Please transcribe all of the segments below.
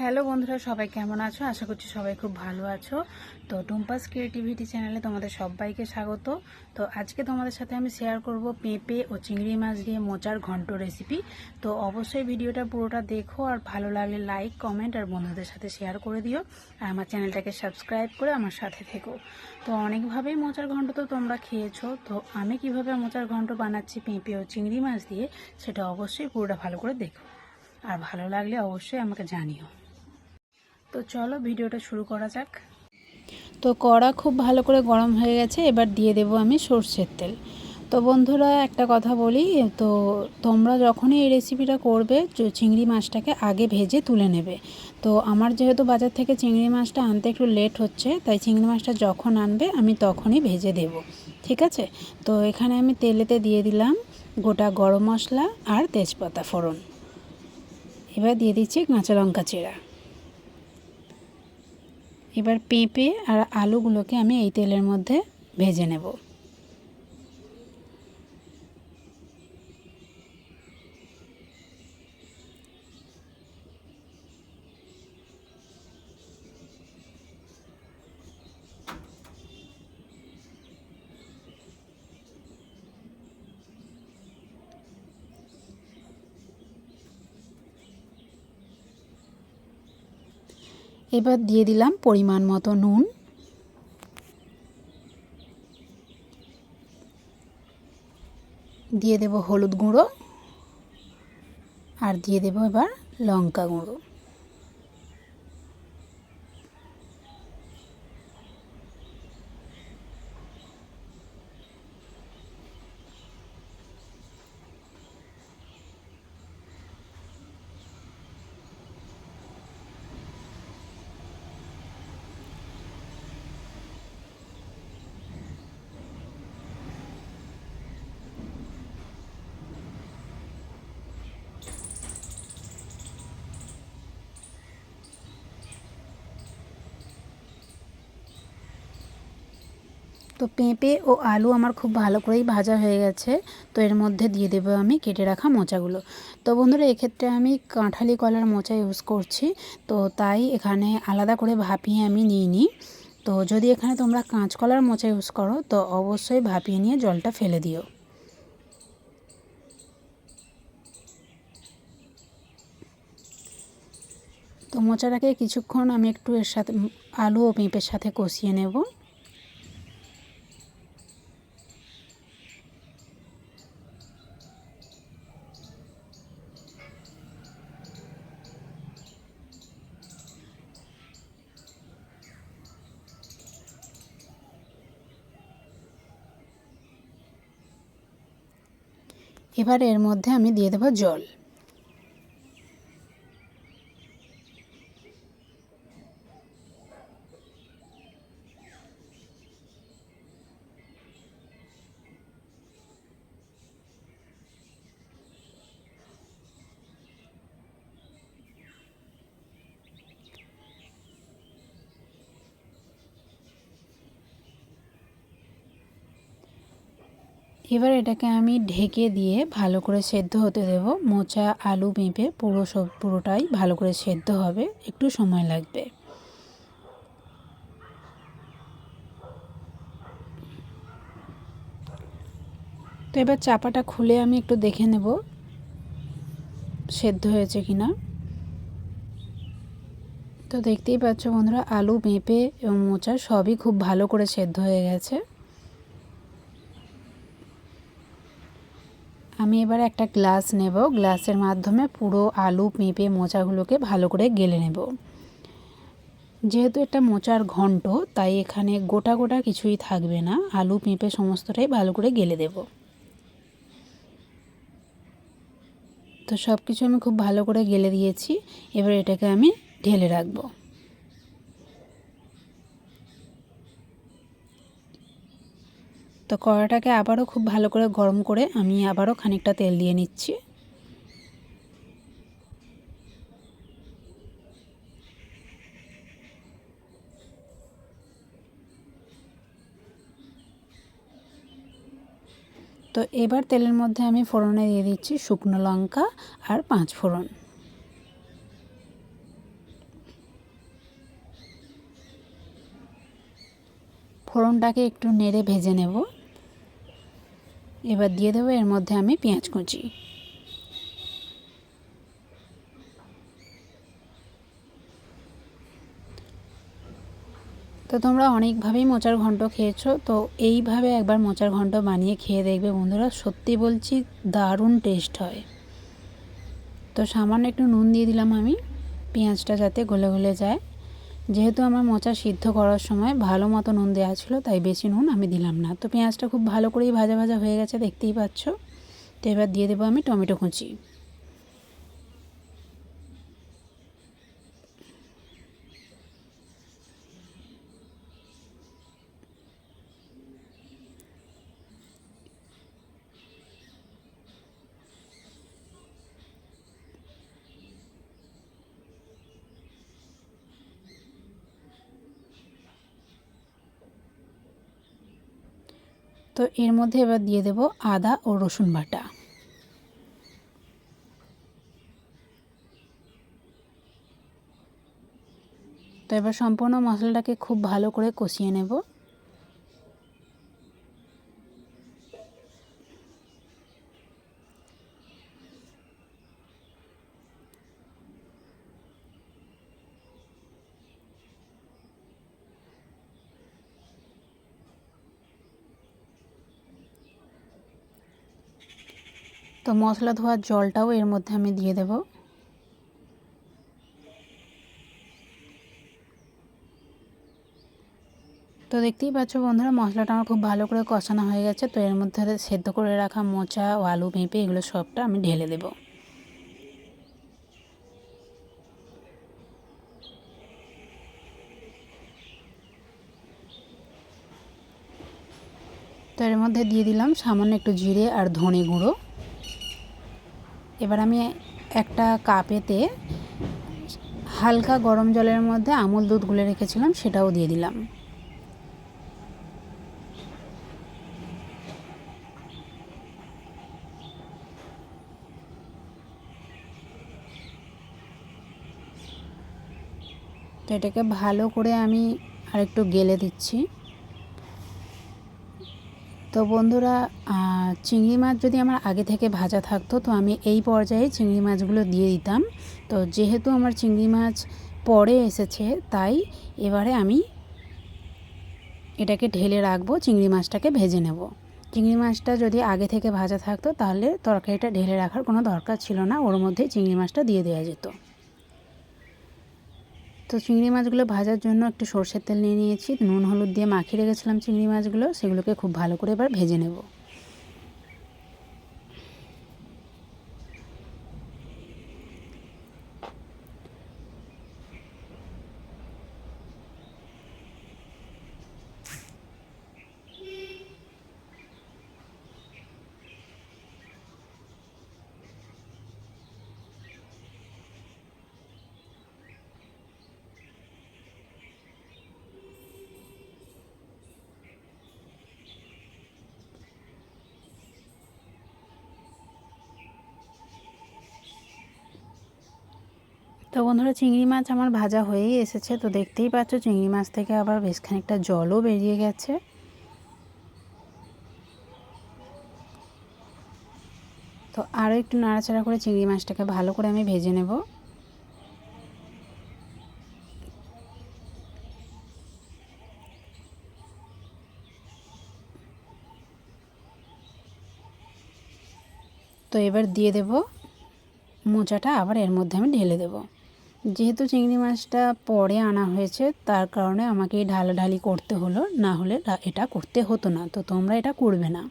Hello বন্ধুরা, সবাই কেমন আছো? আশা করছি সবাই খুব ভালো আছো। তো টুম্পাস ক্রিয়েটিভিটি চ্যানেলে তোমাদের সবাইকে স্বাগত। তো আজকে তোমাদের সাথে আমি শেয়ার করব পেঁপে ও চিংড়ি মাছ দিয়ে মোচার ঘন্ট রেসিপি তো অবশ্যই ভিডিওটা পুরোটা দেখো আর ভালো লাগলে লাইক কমেন্ট আর বন্ধুদের সাথে শেয়ার করে দিও। আর আমার চ্যানেলটাকে সাবস্ক্রাইব করে আমার সাথে থেকো। তো অনেকভাবেই মোচার ঘন্ট তো তোমরা খেয়েছো। তো আমি কীভাবে মোচার ঘন্ট বানাচ্ছি পেঁপে ও চিংড়ি মাছ দিয়ে, সেটা অবশ্যই পুরোটা ভালো করে দেখো। আর ভালো লাগলে অবশ্যই আমাকে জানিও। তো চলো ভিডিওটা শুরু করা যাক। তো কড়া খুব ভালো করে গরম হয়ে গেছে, এবার দিয়ে দেব আমি সর্ষের তেল। তো বন্ধুরা, একটা কথা বলি, তো তোমরা যখনই এই রেসিপিটা করবে চিংড়ি মাছটাকে আগে ভেজে তুলে নেবে। তো আমার যেহেতু বাজার থেকে চিংড়ি মাছটা আনতে একটু লেট হচ্ছে, তাই চিংড়ি মাছটা যখন আনবে, আমি তখনই ভেজে দেব। ঠিক আছে? তো এখানে আমি তেলেতে দিয়ে দিলাম গোটা গরম মশলা আর তেজপাতা ফোড়ন। এবার দিয়ে দিচ্ছি কাঁচা লঙ্কা চেরা এবার পেঁপে আর আলুগুলোকে আমি এই তেলের মধ্যে ভেজে নেব। এবার দিয়ে দিলাম পরিমাণ মতো নুন। দিয়ে দেব হলুদ গুঁড়ো। আর দিয়ে দেব এবার লঙ্কা গুঁড়ো। তো পেঁপে ও আলু আমার খুব ভালো করেই ভাজা হয়ে গেছে। তো এর মধ্যে দিয়ে দেবো আমি কেটে রাখা মোচাগুলো। তো বন্ধুরা, এক্ষেত্রে আমি কাঁঠালি কলার মোচা ইউজ করছি। তো তাই এখানে আলাদা করে ভাপিয়ে আমি নিইনি তো যদি এখানে তোমরা কাঁচকলার মোচা ইউজ করো, তো অবশ্যই ভাপিয়ে নিয়ে জলটা ফেলে দিও। তো মোচাটাকে কিছুক্ষণ আমি একটু এর সাথে, আলু ও পেঁপের সাথে কষিয়ে নেব। এবার এর মধ্যে আমি দিয়ে দেবো জল। এবার এটাকে আমি ঢেকে দিয়ে ভালো করে সেদ্ধ হতে দেব। মোচা, আলু পেঁপে পুরো সব, পুরোটাই ভালো করে সেদ্ধ হবে। একটু সময় লাগবে। তো এবার চাপাটা খুলে আমি একটু দেখে নেব সেদ্ধ হয়েছে কি না তো দেখতেই পাচ্ছ বন্ধুরা, আলু পেঁপে এবং মোচা সবই খুব ভালো করে সেদ্ধ হয়ে গেছে। আমি এবার একটা গ্লাস নেব। গ্লাসের মাধ্যমে পুরো আলু পেঁপে মোচাগুলোকে ভালো করে গেলে নেব। যেহেতু এটা মোচার ঘন্ট, তাই এখানে গোটা গোটা কিছুই থাকবে না। আলু পেঁপে সমস্তটাই ভালো করে গেলে দেব। তো সব কিছু আমি খুব ভালো করে গেলে দিয়েছি। এবার এটাকে আমি ঢেলে রাখব। তো কড়াটাকে আবারও খুব ভালো করে গরম করে আমি আবারও খানিকটা তেল দিয়ে নিচ্ছি। তো এবার তেলের মধ্যে আমি ফোড়নে দিয়ে দিচ্ছি শুকনো লঙ্কা আর পাঁচ ফোড়ন। ফোড়নটাকে একটু নেড়ে ভেজে নেব। এবার দিয়ে দেবো এর মধ্যে আমি পেঁয়াজ কুচি। তো তোমরা অনেকভাবেই মোচার ঘন্ট খেয়েছো, তো এইভাবে একবার মোচার ঘন্ট বানিয়ে খেয়ে দেখবে বন্ধুরা, সত্যি বলছি দারুণ টেস্ট হয়। তো সামান্য একটু নুন দিয়ে দিলাম আমি, পেঁয়াজটা যাতে গলে গলে যায়। যেহেতু আমার মোচা সিদ্ধ করার সময় ভালো মতো নুন দেওয়া ছিল, তাই বেশি নুন আমি দিলাম না। তো পেঁয়াজটা খুব ভালো করেই ভাজা ভাজা হয়ে গেছে, দেখতেই পাচ্ছ। তো এবার দিয়ে দেবো আমি টমেটো কুচি। তো এর মধ্যে এবার দিয়ে দেব আদা ও রসুন বাটা। তো এবার সম্পূর্ণ মশলাটাকে খুব ভালো করে কষিয়ে নেব। তো মশলা ধোয়ার জলটাও এর মধ্যে আমি দিয়ে দেব। তো দেখতেই পাচ্ছ বন্ধুরা, মশলাটা আমার খুব ভালো করে কষানো হয়ে গেছে। তো এর মধ্যে সেদ্ধ করে রাখা মোচা ও আলু পেঁপে এগুলো সবটা আমি ঢেলে দেব। তো এর মধ্যে দিয়ে দিলাম সামান্য একটু জিরে আর ধনে গুঁড়ো। এবার আমি একটা কাপেতে হালকা গরম জলের মধ্যে আমুল দুধ গুলে রেখেছিলাম, সেটাও দিয়ে দিলাম। তো এটাকে ভালো করে আমি আরেকটু গেলে দিচ্ছি। তো বন্ধুরা চিংড়ি মাছ যদি আমার আগে থেকে ভাজা থাকতো, তো আমি এই পর্যায়ে চিংড়ি মাছগুলো দিয়ে দিতাম। তো যেহেতু আমার চিংড়ি মাছ পরে এসেছে, তাই এবারে আমি এটাকে ঢেলে রাখব, চিংড়ি মাছটাকে ভেজে নেব। চিংড়ি মাছটা যদি আগে থেকে ভাজা থাকতো, তাহলে তরকারিটা ঢেলে রাখার কোনো দরকার ছিল না, ওর মধ্যে চিংড়ি মাছটা দিয়ে দেওয়া যেত। তো চিংড়ি মাছগুলো ভাজার জন্য একটু সর্ষের তেল নিয়ে নিয়েছি, নুন, হলুদ দিয়ে মাখিয়ে রেখেছিলাম চিংড়ি মাছগুলো, সেগুলোকে খুব ভালো করে এবার ভেজে নেব। তো বন্ধুরা চিংড়ি মাছ আমার ভাজা হয়েই এসেছে, তো দেখতেই পাচ্ছ চিংড়ি মাছ থেকে আবার বেশ খানিকটা জলও বেরিয়ে গেছে। তো আরও একটু নাড়াচাড়া করে চিংড়ি মাছটাকে ভালো করে আমি ভেজে নেব। তো এবার দিয়ে দেব মোচাটা, আবার এর মধ্যে আমি ঢেলে দেবো। যেহেতু চিংড়ি মাছটা পরে আনা হয়েছে, তার কারণে আমাকে ঢালাঢালি করতে হলো, না হলে এটা করতে হতো না। তো তোমরা এটা করবে না।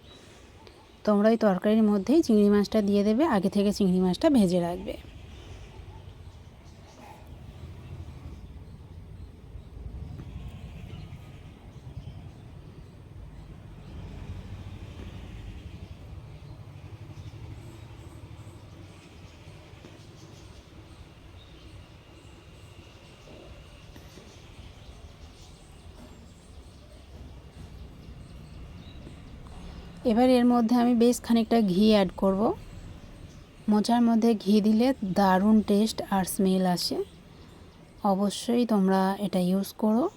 তোমরা ওই তরকারির মধ্যেই চিংড়ি মাছটা দিয়ে দেবে, আগে থেকে চিংড়ি মাছটা ভেজে রাখবে। এবার এর মধ্যে আমি বেশ খানিকটা ঘি অ্যাড করব। মোচার মধ্যে ঘি দিলে দারুণ টেস্ট আর স্মেল আসে। অবশ্যই তোমরা এটা ইউজ করো।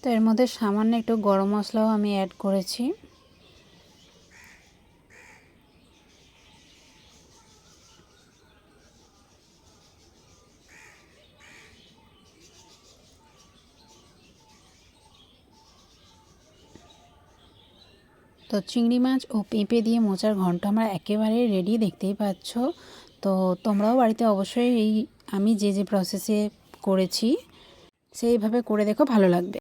তো এর মধ্যে সামান্য একটু গরম মশলাও আমি অ্যাড করেছি। তো চিংড়ি মাছ ও পেঁপে দিয়ে মোচার ঘন্ট আমরা একেবারে রেডি দেখতেই পাচ্ছ। তো তোমরাও বাড়িতে অবশ্যই এই আমি যে যে প্রসেসে করেছি, সেইভাবে করে দেখো, ভালো লাগবে।